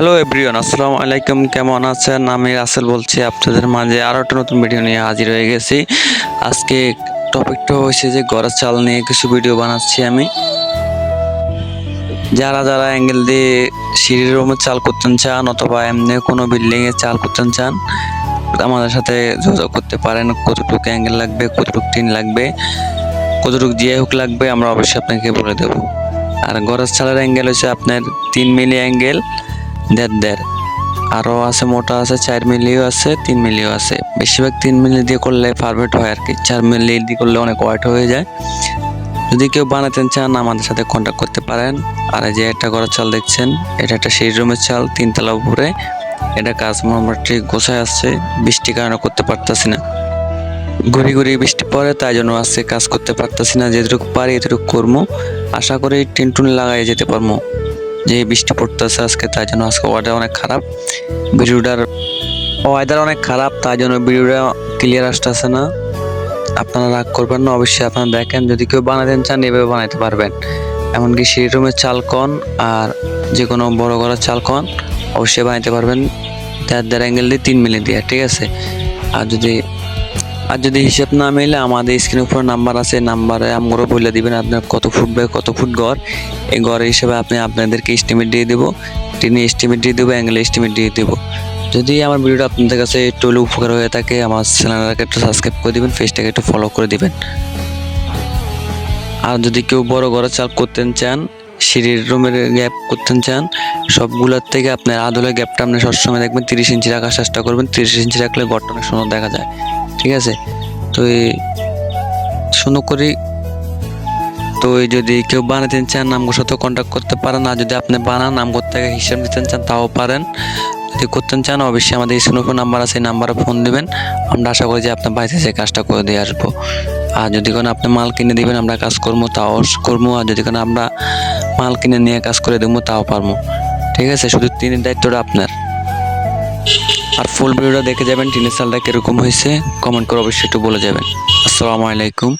Hello everyone আসসালামু আলাইকুম, কেমন আছেন? আমি রাসেল বলছি, আপনাদের মাঝে আরও একটা নতুন ভিডিও নিয়ে হাজির হয়ে গেছি। আজকে টপিকটা হয়েছে যে গড়ের চাল নিয়ে কিছু ভিডিও বানাচ্ছি আমি। যারা যারা অ্যাঙ্গেল দিয়ে সিঁড়ির রুমে চাল করতে চান অথবা এমনি কোনো বিল্ডিংয়ে চাল করতে চান, আমাদের সাথে যোগাযোগ করতে পারেন। কতটুকু অ্যাঙ্গেল লাগবে, কতটুকু টিন লাগবে, কতটুকু জিআই হুক লাগবে, আমরা অবশ্যই আপনাকে বলে দেবো। আর গড়ের চালের অ্যাঙ্গেল হচ্ছে আপনার তিন মিলি অ্যাঙ্গেল দেড় দেড়। আরও আছে মোটা আছে, চার মিলিও আছে, তিন মিলিও আছে। বেশিরভাগ তিন মিলি দিয়ে করলে পারফেক্ট হয় আর কি চার মিলি দিয়ে করলে অনেক ওয়াইট হয়ে যায়। যদি কেউ বানাতে চান, আমাদের সাথে কন্ট্যাক্ট করতে পারেন। আর এই যে একটা গড়ের চাল দেখছেন, এটা একটা সেই রুমের চাল, তিনতলা উপরে। এটা কাজ মোটামুটি গোছায় আসছে বৃষ্টির কারণে করতে পারতাছি না। ঘুরি ঘুরি বৃষ্টি পড়ে, তাই জন্য আজকে কাজ করতে পারতাছি না। যেটুকু পারি এতটুকু করব আশা করি টিন টুন লাগাই যেতে পারব যে বৃষ্টি পড়তেছে আজকে তাই জন্য আজকে ওয়েদার অনেক খারাপ। ভিডিওটার ওয়েদার অনেক খারাপ তাই জন্য ভিডিওটা ক্লিয়ার আসতেছে না। আপনারা রাগ করবেন না, অবশ্যই আপনারা দেখেন। যদি কেউ বানাতে চান, এভাবে বানাতে পারবেন। এমনকি সেই রুমের চাল কন আর যে কোনো বড় বড় চাল কন অবশ্যই বানাতে পারবেন। দেড় দেড় অ্যাঙ্গেল দিয়ে তিন মিলি দিয়ে, ঠিক আছে? আর যদি আর যদি হিসাব না মিলে, আমাদের স্ক্রিনের উপর নাম্বার আছে নাম্বারে আমরাও বলে দিবেন আপনার কত ফুট বাই কত ফুট গড়। এই গড়ের হিসাবে আপনি আপনাদেরকে এস্টিমেট দিয়ে দেবো। টিনে এস্টিমেট দিয়ে দেবো অ্যাঙ্গেল এস্টিমেট দিয়ে দেবো। যদি আমার ভিডিওটা আপনাদের কাছে একটু হলেও উপকার হয়ে থাকে, আমার চ্যানেলটাকে একটু সাবস্ক্রাইব করে দিবেন পেজটাকে একটু ফলো করে দিবেন। আর যদি কেউ বড় ঘরে চাল করতে চান, সিঁড়ির রুমের গ্যাপ করতে চান, সবগুলোর থেকে আপনার আদলের গ্যাপটা আপনি সবসময় দেখবেন, তিরিশ ইঞ্চি রাখার চেষ্টা করবেন। তিরিশ ইঞ্চি রাখলে ঘরটা অনেক সুন্দর দেখা যায়। ঠিক আছে? তো এই সুন্দর করি তো যদি কেউ বানাতে চান নামগুলোর সাথে কন্ট্যাক্ট করতে পারেন। আর যদি আপনি বানান নামগুলো থেকে হিসাব দিতে চান, তাও পারেন। যদি করতে চান, অবশ্যই আমাদের স্ক্রিনের উপর নাম্বার আছে, এই নাম্বারে ফোন দিবেন। আমরা আশা করি যে আপনার বাড়িতে সেই কাজটা করে দিয়ে আসব। আর যদি কোনো আপনি মাল কিনে দিবেন, আমরা কাজ করব, তাও করব। আর যদি কোনো আমরা মাল কিনে নিয়ে কাজ করে দেবো, তাও পারব। ঠিক আছে? শুধু তিনের দায়িত্বটা আপনার। আর ফুল ভিডিওটা দেখে যাবেন, টিনের সালটা কীরকম হয়েছে কমেন্ট করে অবশ্যই একটু বলে যাবেন। আসসালামু আলাইকুম।